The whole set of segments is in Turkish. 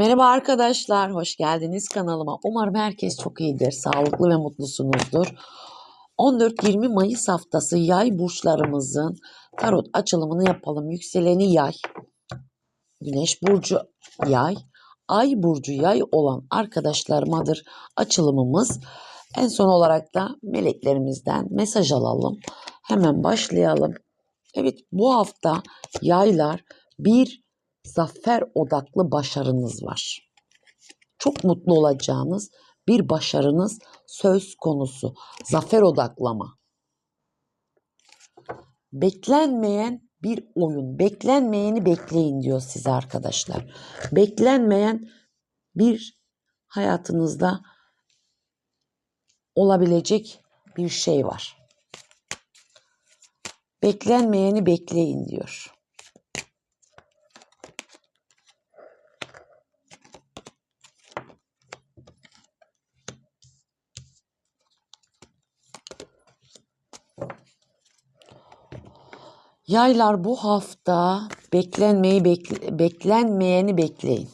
Merhaba arkadaşlar, hoş geldiniz kanalıma. Umarım herkes çok iyidir, sağlıklı ve mutlusunuzdur. 14-20 Mayıs haftası yay burçlarımızın tarot açılımını yapalım. Yükseleni yay, güneş burcu yay, ay burcu yay olan arkadaşlarımadır açılımımız. En son olarak da meleklerimizden mesaj alalım. Hemen başlayalım. Evet bu hafta yaylar bir zafer odaklı başarınız var. Çok mutlu olacağınız bir başarınız söz konusu. Zafer odaklama. Beklenmeyen bir oyun. Beklenmeyeni bekleyin diyor size arkadaşlar. Beklenmeyen bir hayatınızda olabilecek bir şey var. Beklenmeyeni bekleyin diyor. Yaylar bu hafta beklenmeyi bekle, beklenmeyeni bekleyin.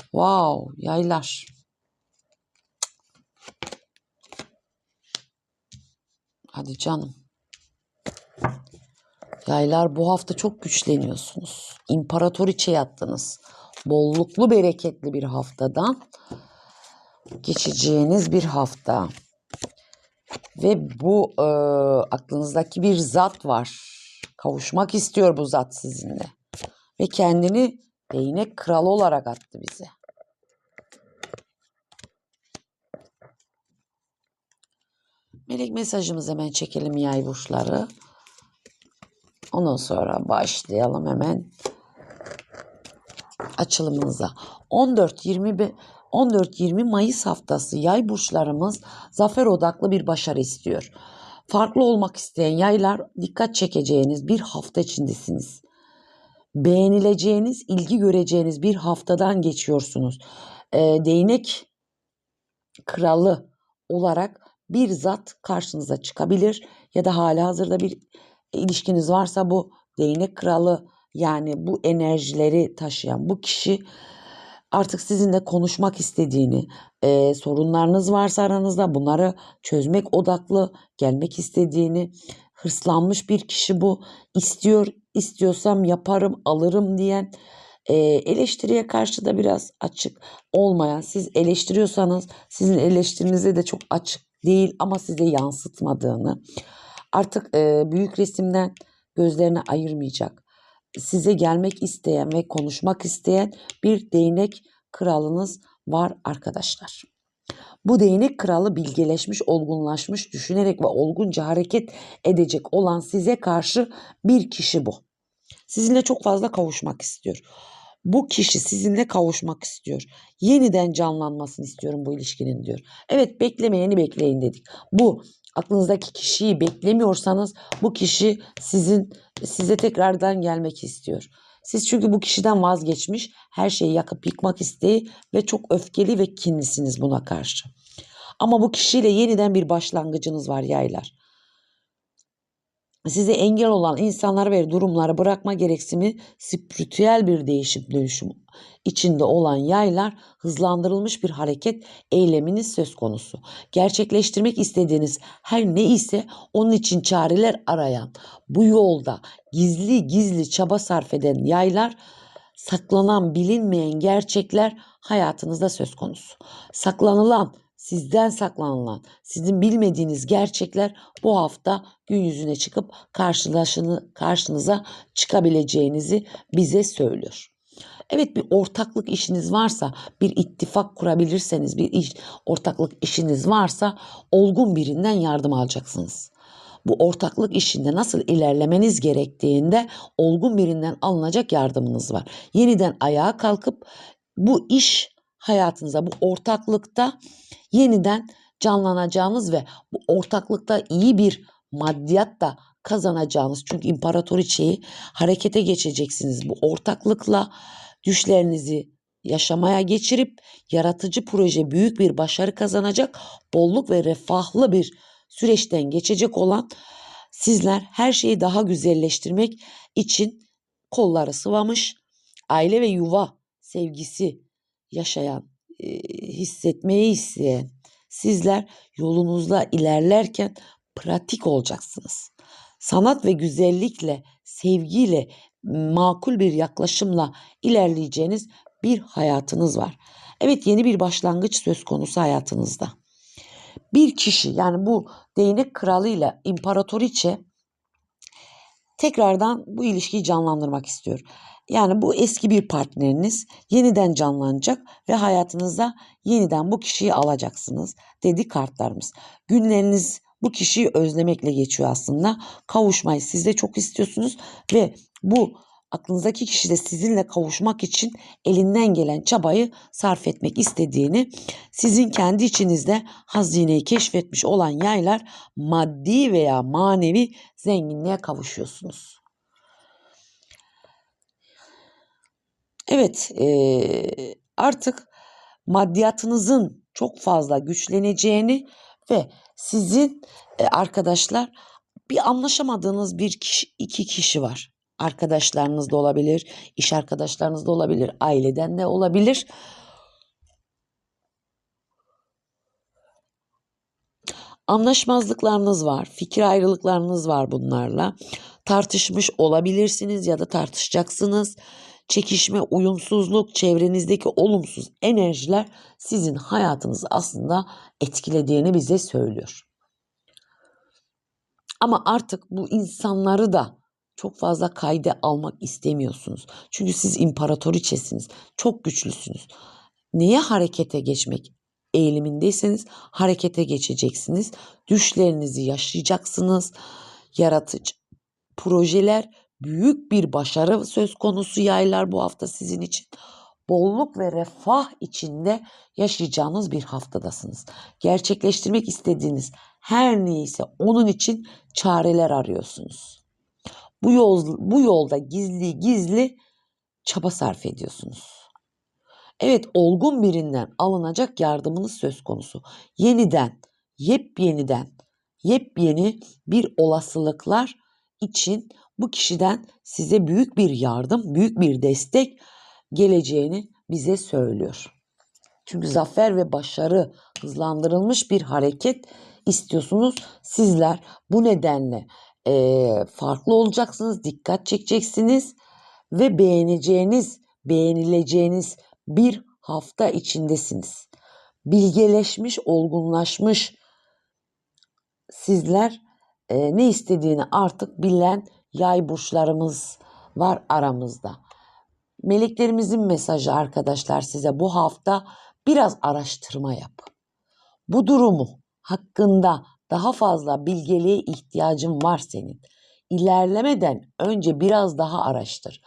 Wow, yaylar. Hadi canım. Yaylar bu hafta çok güçleniyorsunuz. İmparatoriçe yattınız. Bolluklu bereketli bir haftadan geçeceğiniz bir hafta. Ve bu e, aklınızdaki bir zat var. Kavuşmak istiyor bu zat sizinle. Ve kendini değnek kralı olarak attı bize. Melek mesajımızı hemen çekelim yay burçları. Ondan sonra başlayalım hemen açılımınıza. 14-20 14-20 Mayıs haftası yay burçlarımız zafer odaklı bir başarı istiyor. Farklı olmak isteyen yaylar dikkat çekeceğiniz bir hafta içindesiniz. Beğenileceğiniz, ilgi göreceğiniz bir haftadan geçiyorsunuz. E, değnek kralı olarak bir zat karşınıza çıkabilir ya da hala hazırda bir ilişkiniz varsa bu değnek kralı yani bu enerjileri taşıyan bu kişi artık sizinle konuşmak istediğini, e, sorunlarınız varsa aranızda bunları çözmek odaklı gelmek istediğini, hırslanmış bir kişi bu. istiyor, istiyorsam yaparım, alırım diyen, e, eleştiriye karşı da biraz açık olmayan, siz eleştiriyorsanız sizin eleştirinize de çok açık değil ama size yansıtmadığını, artık e, büyük resimden gözlerini ayırmayacak size gelmek isteyen ve konuşmak isteyen bir değnek kralınız var arkadaşlar. Bu değnek kralı bilgeleşmiş, olgunlaşmış, düşünerek ve olgunca hareket edecek olan size karşı bir kişi bu. Sizinle çok fazla kavuşmak istiyor. Bu kişi sizinle kavuşmak istiyor. Yeniden canlanmasını istiyorum bu ilişkinin diyor. Evet beklemeyeni bekleyin dedik. Bu aklınızdaki kişiyi beklemiyorsanız bu kişi sizin size tekrardan gelmek istiyor. Siz çünkü bu kişiden vazgeçmiş, her şeyi yakıp yıkmak isteği ve çok öfkeli ve kinlisiniz buna karşı. Ama bu kişiyle yeniden bir başlangıcınız var yaylar size engel olan insanlar ve durumları bırakma gereksimi spiritüel bir değişim dönüşüm içinde olan yaylar hızlandırılmış bir hareket eyleminiz söz konusu. Gerçekleştirmek istediğiniz her ne ise onun için çareler arayan bu yolda gizli gizli çaba sarf eden yaylar saklanan bilinmeyen gerçekler hayatınızda söz konusu. Saklanılan sizden saklanılan, sizin bilmediğiniz gerçekler bu hafta gün yüzüne çıkıp karşınıza çıkabileceğinizi bize söylüyor. Evet bir ortaklık işiniz varsa, bir ittifak kurabilirseniz, bir iş, ortaklık işiniz varsa olgun birinden yardım alacaksınız. Bu ortaklık işinde nasıl ilerlemeniz gerektiğinde olgun birinden alınacak yardımınız var. Yeniden ayağa kalkıp bu iş hayatınıza, bu ortaklıkta yeniden canlanacağınız ve bu ortaklıkta iyi bir maddiyat da kazanacağınız çünkü imparatoriçeyi harekete geçeceksiniz. Bu ortaklıkla düşlerinizi yaşamaya geçirip yaratıcı proje büyük bir başarı kazanacak bolluk ve refahlı bir süreçten geçecek olan Sizler her şeyi daha güzelleştirmek için kolları sıvamış, aile ve yuva sevgisi yaşayan, e, hissetmeyi isteyen sizler yolunuzda ilerlerken pratik olacaksınız. Sanat ve güzellikle, sevgiyle, makul bir yaklaşımla ilerleyeceğiniz bir hayatınız var. Evet yeni bir başlangıç söz konusu hayatınızda. Bir kişi yani bu değnek kralıyla imparatoriçe tekrardan bu ilişkiyi canlandırmak istiyor. Yani bu eski bir partneriniz yeniden canlanacak ve hayatınıza yeniden bu kişiyi alacaksınız dedi kartlarımız. Günleriniz bu kişiyi özlemekle geçiyor aslında. Kavuşmayı siz de çok istiyorsunuz ve bu aklınızdaki kişi de sizinle kavuşmak için elinden gelen çabayı sarf etmek istediğini, sizin kendi içinizde hazineyi keşfetmiş olan yaylar maddi veya manevi zenginliğe kavuşuyorsunuz. Evet, eee, artık maddiyatınızın çok fazla güçleneceğini ve sizin e, arkadaşlar bir anlaşamadığınız bir kişi, iki kişi var. Arkadaşlarınız da olabilir, iş arkadaşlarınız da olabilir, aileden de olabilir. Anlaşmazlıklarınız var, fikir ayrılıklarınız var bunlarla. Tartışmış olabilirsiniz ya da tartışacaksınız. Çekişme, uyumsuzluk, çevrenizdeki olumsuz enerjiler sizin hayatınızı aslında etkilediğini bize söylüyor. Ama artık bu insanları da çok fazla kayda almak istemiyorsunuz. Çünkü siz imparatoriçesiniz. Çok güçlüsünüz. Neye harekete geçmek eğilimindeyseniz harekete geçeceksiniz. Düşlerinizi yaşayacaksınız. Yaratıcı projeler, büyük bir başarı söz konusu yaylar bu hafta sizin için. Bolluk ve refah içinde yaşayacağınız bir haftadasınız. Gerçekleştirmek istediğiniz her neyse onun için çareler arıyorsunuz. Bu yol bu yolda gizli gizli çaba sarf ediyorsunuz. Evet olgun birinden alınacak yardımınız söz konusu. Yeniden, yepyeniden, yepyeni bir olasılıklar için bu kişiden size büyük bir yardım, büyük bir destek geleceğini bize söylüyor. Çünkü zafer ve başarı hızlandırılmış bir hareket istiyorsunuz. Sizler bu nedenle e, farklı olacaksınız, dikkat çekeceksiniz ve beğeneceğiniz, beğenileceğiniz bir hafta içindesiniz. Bilgeleşmiş, olgunlaşmış sizler e, ne istediğini artık bilen yay burçlarımız var aramızda. Meleklerimizin mesajı arkadaşlar size bu hafta biraz araştırma yap. Bu durumu hakkında daha fazla bilgeliğe ihtiyacın var senin. İlerlemeden önce biraz daha araştır.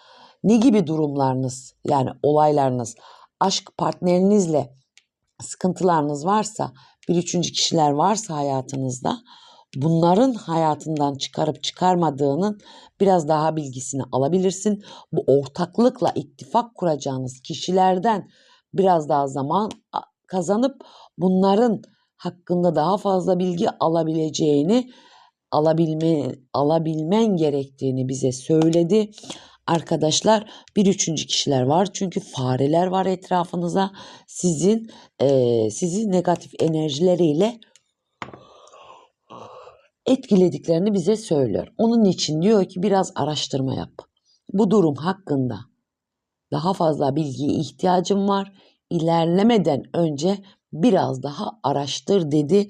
Ne gibi durumlarınız yani olaylarınız, aşk partnerinizle sıkıntılarınız varsa, bir üçüncü kişiler varsa hayatınızda bunların hayatından çıkarıp çıkarmadığının biraz daha bilgisini alabilirsin. Bu ortaklıkla ittifak kuracağınız kişilerden biraz daha zaman kazanıp bunların hakkında daha fazla bilgi alabileceğini, alabilme, alabilmen gerektiğini bize söyledi. Arkadaşlar bir üçüncü kişiler var çünkü fareler var etrafınıza sizin e, sizi negatif enerjileriyle etkilediklerini bize söylüyor. Onun için diyor ki biraz araştırma yap. Bu durum hakkında daha fazla bilgiye ihtiyacım var. İlerlemeden önce biraz daha araştır dedi.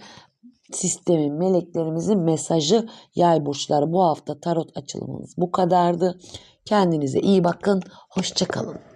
Sistemin, meleklerimizin mesajı yay burçları bu hafta tarot açılımımız bu kadardı. Kendinize iyi bakın. Hoşçakalın.